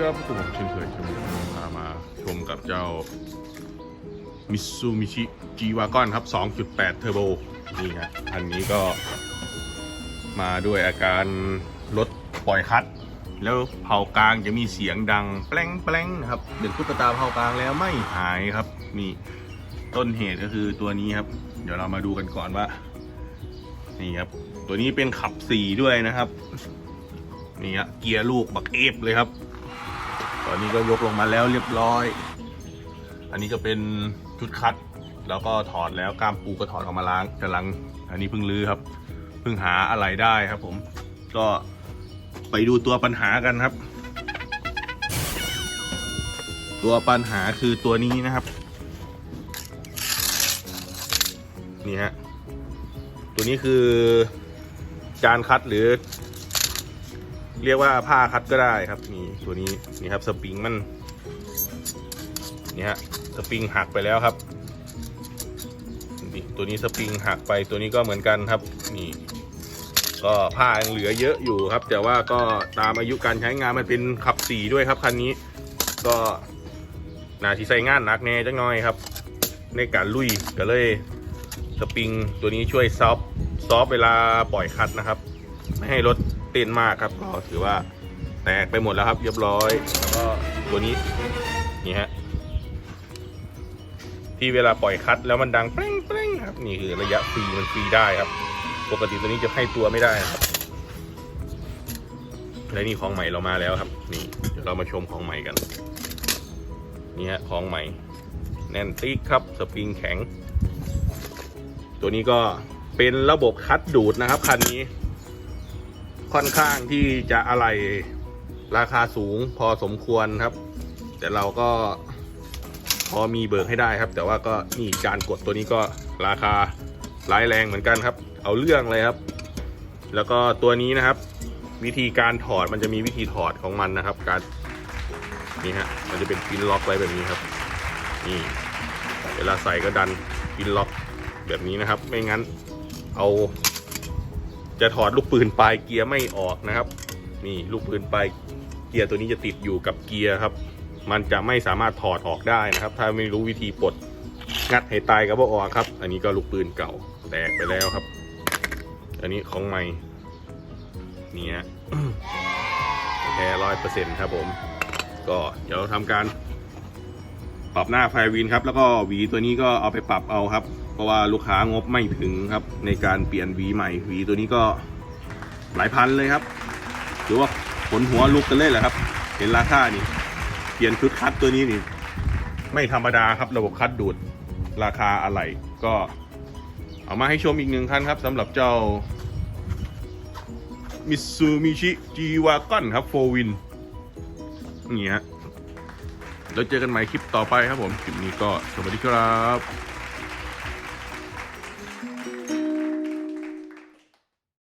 ครับผมเช่นเคยครับพามาชมกับเจ้ามิซูมิชิจีวากอนครับ 2.8 เทอร์โบ นี่ครับอันนี้ก็มาด้วยอาการรถปล่อยคัด แล้วเผากลางจะมีเสียงดังแปลงแปลงนะครับเด็นตุ๊กตาเผากลางแล้วไม่หายครับ นี่ต้นเหตุก็คือตัวนี้ครับ เดี๋ยวเรามาดูกันก่อนว่า นี่ครับ ตัวนี้เป็นขับสี่ด้วยนะครับ นี่ฮะเกียร์ลูกบักเอฟเลยครับ ตอนนี้ก็ยกลงมาแล้วเรียบร้อย อันนี้ก็เป็นชุดคัด แล้วก็ถอดแล้วกล้ามปูก็ถอดออกมาล้างกำลัง อันนี้เพิ่งรื้อครับ เพิ่งหาอะไรได้ครับ ผม ก็ไปดูตัวปัญหากันครับ ตัวปัญหาคือตัวนี้นะครับ นี่ฮะ ตัวนี้คือจานคัดหรือ เรียกว่าผ้าคัดก็ได้ครับนี่ตัวนี้นี่ครับสปริงมันนี่ฮะสปริงหักไปแล้วครับนี่ตัวนี้สปริงหักไปตัวนี้ก็เหมือนกันครับนี่ก็ผ้ายังเหลือเยอะอยู่ครับ แต่ว่าก็ตามอายุการใช้งานมันเป็นขับสีด้วยครับคันนี้ก็นาที่ใส่งานหนักแน่จังน้อยครับ ในการลุยก็เลยสปริงตัวนี้ช่วยซอฟซอฟเวลาปล่อยคัดนะครับ ไม่ให้รถ เต้นมากครับก็ถือว่าแตกไปหมดแล้วครับ เรียบร้อยแล้วก็ตัวนี้นี่ฮะที่เวลาปล่อยคัดแล้วมันดังเปร่งเปร่งครับนี่คือระยะฟรีมันฟรีได้ครับ ปกติตัวนี้จะให้ตัวไม่ได้ครับและนี่ของใหม่เรามาแล้วครับ นี่เดี๋ยวเรามาชมของใหม่กันนี่ฮะของใหม่ แน่นติ๊กครับสปริงแข็ง ตัวนี้ก็เป็นระบบคัดดูดนะครับคันนี้ ค่อนข้างที่จะอะไรราคาสูงพอสมควรครับ แต่เราก็พอมีเบิกให้ได้ครับ แต่ว่าก็นี่จานกดตัวนี้ก็ราคาร้ายแรงเหมือนกันครับ เอาเรื่องเลยครับ แล้วก็ตัวนี้นะครับ วิธีการถอดมันจะมีวิธีถอดของมันนะครับ การนี่ฮะมันจะเป็นปินล็อกไว้แบบนี้ครับ นี่ เวลาใส่ก็ดันปินล็อกแบบนี้นะครับ ไม่งั้นเอา จะถอดลูกปืนปลายเกียร์ไม่ออกนะครับ นี่ลูกปืนปลายเกียร์ตัวนี้จะติดอยู่กับเกียร์ครับ มันจะไม่สามารถถอดออกได้นะครับ ถ้าไม่รู้วิธีปลดงัดให้ตายกับว่ออกครับ อันนี้ก็ลูกปืนเก่าแตกไปแล้วครับ อันนี้ของใหม่นี่ฮะแท้ร้อยเปอร์เซ็นต์ครับผม ก็เดี๋ยวทำการปรับหน้าไฟวินครับ แล้วก็หวีตัวนี้ก็เอาไปปรับเอาครับ เพราะว่าลูกค้างบไม่ถึงครับ ในการเปลี่ยนหวีใหม่หวีตัวนี้ก็หลายพันเลยครับหรือว่าขนหัวลุกกันเลยแหละครับ เห็นราคานี่ เปลี่ยนชุดคัดตัวนี้นี่ ไม่ธรรมดาครับระบบคัดดูดราคาอะไรก็ เอามาให้ชมอีกหนึ่งคันครับสำหรับเจ้ามิซูมิชิจีวากอนครับโฟวินนี่ฮะแล้วเจอกันใหม่คลิปต่อไปครับผม คลิปนี้ก็สวัสดีครับ